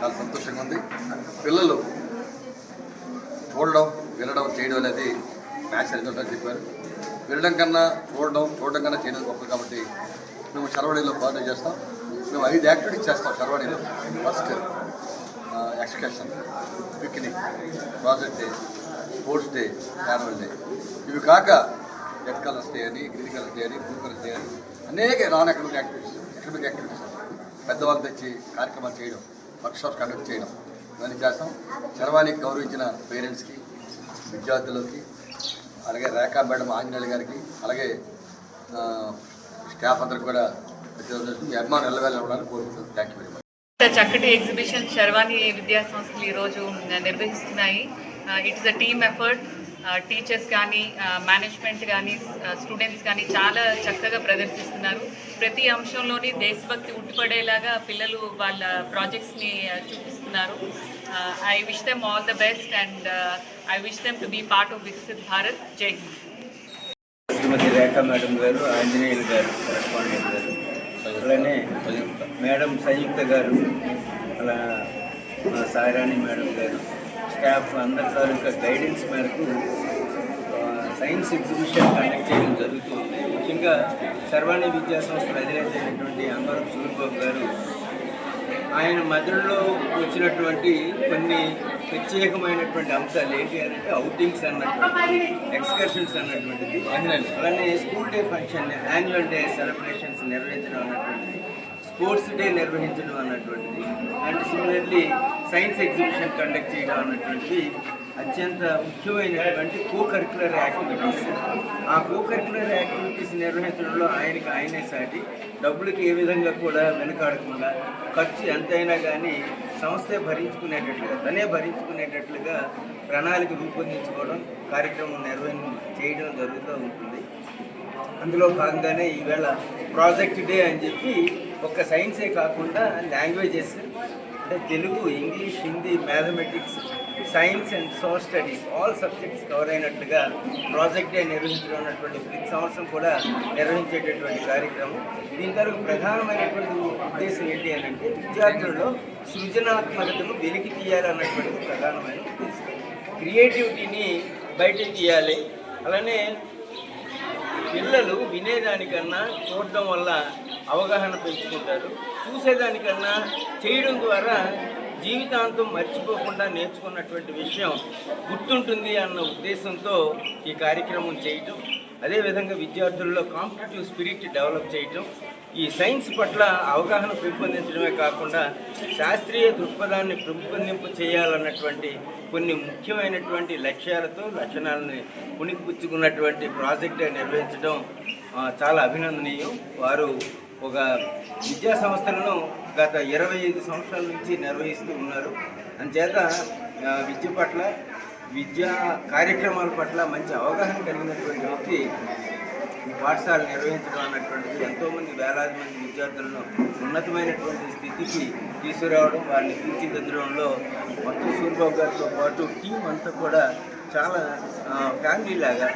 చాలా సంతోషంగా ఉంది. పిల్లలు చూడడం వినడం చేయడం అనేది మ్యాచ్ రిజల్ట్ అని చెప్పారు. వినడం కన్నా చూడడం చూడడం కన్నా చేయడం గొప్ప కాబట్టి మేము శర్వాణిలో పార్టీ చేస్తాం. మేము ఐదు యాక్టివిటీస్ చేస్తాం శర్వాణిలో. First excursion picnic project day sports day annual day ఇవి కాక రెడ్ కలర్స్ డే అని గ్రీన్ కలర్ డే అని బ్లూ కలర్ డే అని అనేక non academic activities academic activities పెద్దవాళ్ళు తెచ్చి కార్యక్రమాలు చేయడం. వర్క్షాప్ కండక్ట్ చేయడం. ఇవన్నీ చేస్తాం. శర్వానికి గౌరవించిన పేరెంట్స్కి విద్యార్థులకి అలాగే రేఖా మేడం ఆంజనేయులు గారికి అలాగే స్టాఫ్ అందరికి కూడా ప్రతి మీ అభిమానం కోరుకుంటున్నాను థ్యాంక్ యూ వెరీ మచ్ చక్కటి ఎగ్జిబిషన్ శర్వాణి విద్యా సంస్థలు ఈరోజు నిర్వహిస్తున్నాయి. It is a team effort teachers కానీ మేనేజ్మెంట్ కానీ స్టూడెంట్స్ కానీ చాలా చక్కగా ప్రదర్శిస్తున్నారు. ప్రతి అంశంలోని దేశభక్తి ఉట్టిపడేలాగా పిల్లలు వాళ్ళ ప్రాజెక్ట్స్ని చూపిస్తున్నారు. I wish them all the best and I wish them to be part of Viksit Bharat Jai Hind Shrimati Rekha madam గారు ఆంజనేయులు గారు కరెస్పాండెంట్ గారు అలానే మేడం సంయుక్త గారు అలా సాయిరాణి మేడం గారు స్టాఫ్ అందరి తాలూకా గైడెన్స్ మేరకు సైన్స్ ఎగ్జిబిషన్ కండక్ట్ చేయడం జరుగుతుంది. ముఖ్యంగా సర్వాణి విద్యా సంస్థల అధినేతైనటువంటి అంబరం సూర్యబాబు గారు ఆయన మధ్యలో వచ్చినటువంటి కొన్ని ప్రత్యేకమైనటువంటి అంశాలు ఏంటి అని అంటే అవుటింగ్స్ అన్నటువంటి ఎక్స్కర్షన్స్ అన్నటువంటిది. అలానే school day function annual day celebrations నిర్వహించడం అన్నటువంటిది. స్పోర్ట్స్ డే నిర్వహించడం అన్నటువంటిది. And similarly science exhibition conduct చేయడం అన్నటువంటిది అత్యంత ముఖ్యమైనటువంటి కో కరికులర్ యాక్టివిటీస్ ఆ కో కరికులర్ యాక్టివిటీస్ నిర్వహించడంలో ఆయనకి ఆయనే సాటి. డబ్బులకి ఏ విధంగా కూడా వెనకాడకుండా ఖర్చు ఎంతైనా కానీ సంస్థే భరించుకునేటట్లుగా తనే భరించుకునేటట్లుగా ప్రణాళిక రూపొందించుకోవడం కార్యక్రమం నిర్వహణ చేయడం జరుగుతూ ఉంటుంది. అందులో భాగంగానే ఈవేళ ప్రాజెక్ట్ డే అని చెప్పి ఒక సైన్సే కాకుండా లాంగ్వేజెస్ అంటే Telugu English Hindi mathematics science and social studies all subjects cover అయినట్లుగా project day నిర్వహించడం అన్నటువంటి ప్రతి సంవత్సరం కూడా నిర్వహించేటటువంటి కార్యక్రమం. దీని తరకు ప్రధానమైనటువంటి ఉద్దేశం ఏంటి అని అంటే విద్యార్థులలో సృజనాత్మకతను వెలికి తీయాలన్నటువంటిది ప్రధానమైన ఉద్దేశం. క్రియేటివిటీని బయటకు తీయాలి. అలానే పిల్లలు వినేదానికన్నా చూడడం వల్ల అవగాహన పెంచుకుంటారు చూసేదానికన్నా చేయడం ద్వారా జీవితాంతం మర్చిపోకుండా నేర్చుకున్నటువంటి విషయం గుర్తుంటుంది అన్న ఉద్దేశంతో ఈ కార్యక్రమం చేయటం. అదేవిధంగా విద్యార్థుల్లో కాంపిటేటివ్ స్పిరిట్ డెవలప్ చేయటం. ఈ సైన్స్ పట్ల అవగాహన పెంపొందించడమే కాకుండా శాస్త్రీయ దృక్పథాన్ని పెంపొందింపు చేయాలన్నటువంటి కొన్ని ముఖ్యమైనటువంటి లక్ష్యాలతో లక్షణాలను పుణికిపుచ్చుకున్నటువంటి ప్రాజెక్ట్ నిర్వహించడం చాలా అభినందనీయం. వారు ఒక విద్యా సంస్థలను గత ఇరవై ఐదు సంవత్సరాల నుంచి నిర్వహిస్తూ ఉన్నారు. అందుచేత విద్య పట్ల విద్యా కార్యక్రమాల పట్ల మంచి అవగాహన కలిగినటువంటి వ్యక్తి ఈ పాఠశాల నిర్వహించడం అన్నటువంటిది ఎంతోమంది వేలాది మంది విద్యార్థులను ఉన్నతమైనటువంటి స్థితికి తీసుకురావడం వారిని తీర్చిదిద్దడంలో మొత్తం సూర్యబాబు గారితో పాటు టీం అంతా కూడా చాలా ఫ్యామిలీ లాగా